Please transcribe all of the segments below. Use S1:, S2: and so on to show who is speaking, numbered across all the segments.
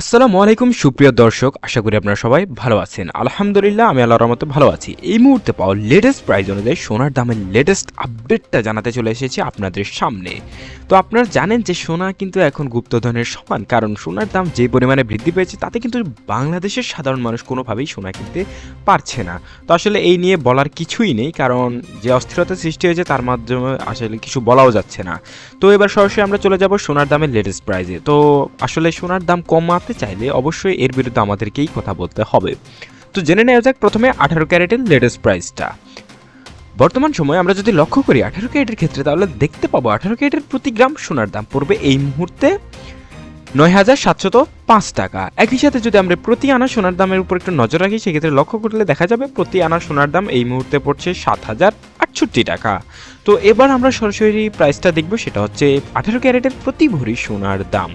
S1: আসসালামু আলাইকুম, সুপ্রিয় দর্শক, আশা করি আপনারা সবাই ভালো আছেন। আলহামদুলিল্লাহ, আমি আল্লাহর রহমতে ভালো আছি। এই মুহূর্তে পাওয়া লেটেস্ট প্রাইস অনুযায়ী সোনার দামের লেটেস্ট আপডেটটা জানাতে চলে এসেছি আপনাদের সামনে। তো আপনারা জানেন যে সোনা কিন্তু এখন গুপ্তধনের সমান, কারণ সোনার দাম যে পরিমাণে বৃদ্ধি পেয়েছে, তাতে কিন্তু বাংলাদেশের সাধারণ মানুষ কোনোভাবেই সোনা কিনতে পারছে না। তো আসলে এই নিয়ে বলার কিছুই নেই, কারণ যে অস্থিরতা সৃষ্টি হয়েছে, তার মাধ্যমে আসলে কিছু বলাও যাচ্ছে না। তো এবার সরাসরি আমরা চলে যাব সোনার দামের লেটেস্ট প্রাইজে তো আসলে সোনার দাম কমাতে চাইলে অবশ্যই এর বিরুদ্ধে আমাদেরকেই কথা বলতে হবে। তো জেনে নেওয়া যাক প্রথমে আঠারো ক্যারেটের লেটেস্ট প্রাইসটা। বর্তমান সময়ে আমরা যদি লক্ষ্য করি আঠারো ক্যারেটের ক্ষেত্রে, তাহলে দেখতে পাবো আঠারো ক্যারেটের প্রতি গ্রাম সোনার দাম পড়বে এই মুহূর্তে নয় হাজার সাতশত পাঁচ টাকা। একই সাথে যদি আমরা প্রতি আনা সোনার দামের উপর একটু নজর রাখি, সেক্ষেত্রে লক্ষ্য করলে দেখা যাবে প্রতি আনা সোনার দাম এই মুহূর্তে পড়ছে সাত হাজার আটষট্টি টাকা। তো এবার আমরা সরাসরি প্রাইসটা দেখব, সেটা হচ্ছে আঠারো ক্যারেটের প্রতি ভরি সোনার দাম।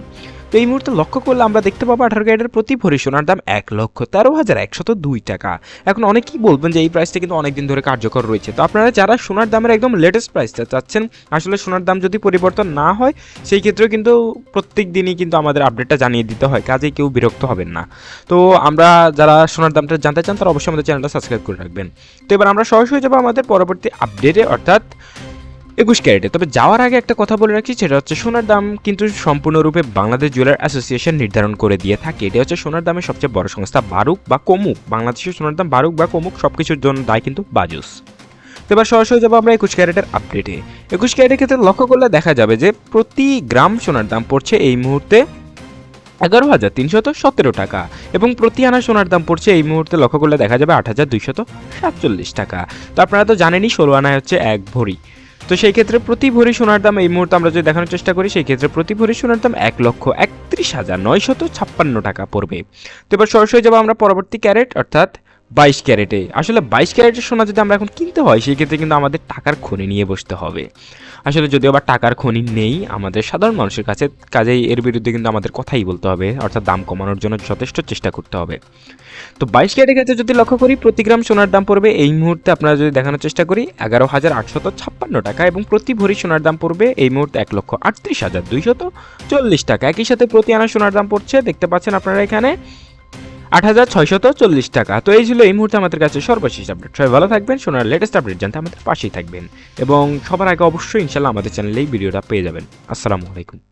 S1: তো এই মুহূর্তে লক্ষ্য করলে আমরা দেখতে পাবো আঠারো ক্যারেটের প্রতি ভরি সোনার দাম এক লক্ষ তেরো হাজার একশত দুই টাকা। এখন অনেকেই বলবেন যে এই প্রাইসটা কিন্তু অনেকদিন ধরে কার্যকর রয়েছে। তো আপনারা যারা সোনার দামের একদম লেটেস্ট প্রাইসটা চাচ্ছেন, আসলে সোনার দাম যদি পরিবর্তন না হয়, সেই ক্ষেত্রেও কিন্তু প্রত্যেক দিনই কিন্তু আমাদের আপডেটটা জানিয়ে দিতে হয় কাজেই কেউ বিরক্ত হবেন না। তো আমরা যারা সোনার দামটা জানতে চান, তারা অবশ্যই আমাদের চ্যানেলটা সাবস্ক্রাইব করে রাখবেন। তো এবার আমরা সরাসরি যাব আমাদের পরবর্তী আপডেটে অর্থাৎ একুশ ক্যারেটে। তবে যাওয়ার আগে একটা কথা বলে রাখি, সেটা হচ্ছে সোনার দাম কিন্তু সম্পূর্ণরূপে বাংলাদেশ জুয়েলার অ্যাসোসিয়েশন নির্ধারণ করে দিয়ে থাকে। এটা হচ্ছে সোনার দামের সবচেয়ে বড় সংস্থা, বারুক বা কমুক। বাংলাদেশের সোনার দাম বারুক বা কমুক সব কিছুর জন্য দায় কিন্তু বাজুস। এবার সরাসরি যাব আমরা একুশ ক্যারেটের আপডেটে। একুশ ক্যারেটের ক্ষেত্রে লক্ষ্য করলে দেখা যাবে যে প্রতি গ্রাম সোনার দাম পড়ছে এই মুহূর্তে এগারো হাজার তিনশত সতেরো টাকা এবং প্রতি আনা সোনার দাম পড়ছে এই মুহূর্তে লক্ষ্য করলে দেখা যাবে আট হাজার দুইশত সাতচল্লিশ টাকা। তো আপনারা তো জানেনই, ষোলো আনায় হচ্ছে এক ভরি। তো সেই ক্ষেত্রে প্রতি ভরি সোনার দাম এই মুহূর্তে আমরা যদি দেখানোর চেষ্টা করি, সেই ক্ষেত্রে প্রতি ভরি সোনার দাম এক লক্ষ একত্রিশ হাজার নয়শত ছাপ্পান্ন টাকা পড়বে। তো এবার সরাসরি যাব আমরা পরবর্তী ক্যারেট, অর্থাৎ বাইশ ক্যারেটে। আসলে বাইশ ক্যারেটের সোনা যদি আমরা এখন কিনতে হয় সেই ক্ষেত্রে কিন্তু আমাদের টাকার খনি নিয়ে বসতে হবে। আসলে যদিও বা টাকার খনি নেই, আমাদের সাধারণ মানুষের কাছে, কাজেই এর বিরুদ্ধে কিন্তু আমাদের কথাই বলতে হবে, অর্থাৎ দাম কমানোর জন্য যথেষ্ট চেষ্টা করতে হবে। তো বাইশ ক্যারেটের ক্ষেত্রে যদি লক্ষ্য করি, প্রতি গ্রাম সোনার দাম পড়বে, এই মুহূর্তে আপনারা যদি দেখানোর চেষ্টা করি, এগারো হাজার আটশত ছাপ্পান্ন টাকা এবং প্রতি ভরি সোনার দাম পড়বে, এই মুহূর্তে এক লক্ষ আটত্রিশ হাজার দুইশত চল্লিশ টাকা। একই সাথে প্রতি আনা সোনার দাম পড়ছে, দেখতে পাচ্ছেন আপনারা এখানে আট হাজার ছয়শত চল্লিশ টাকা। তো এই ছিল এই মুহূর্তে আমাদের কাছে সর্বশেষ আপডেট। সবাই ভালো থাকবেন সোনার লেটেস্ট আপডেট জানতে আমাদের পাশেই থাকবেন। এবং সবার আগে অবশ্যই ইনশাল্লাহ আমাদের চ্যানেলেই ভিডিওটা পেয়ে যাবেন। আসসালামু আলাইকুম।